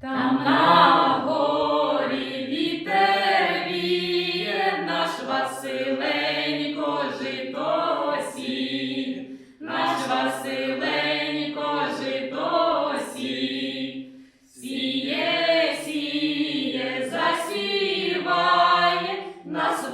Там на горі вітер віє наш Василенько житосі, наш Василенько житосі, сіє, сіє, засіває нас.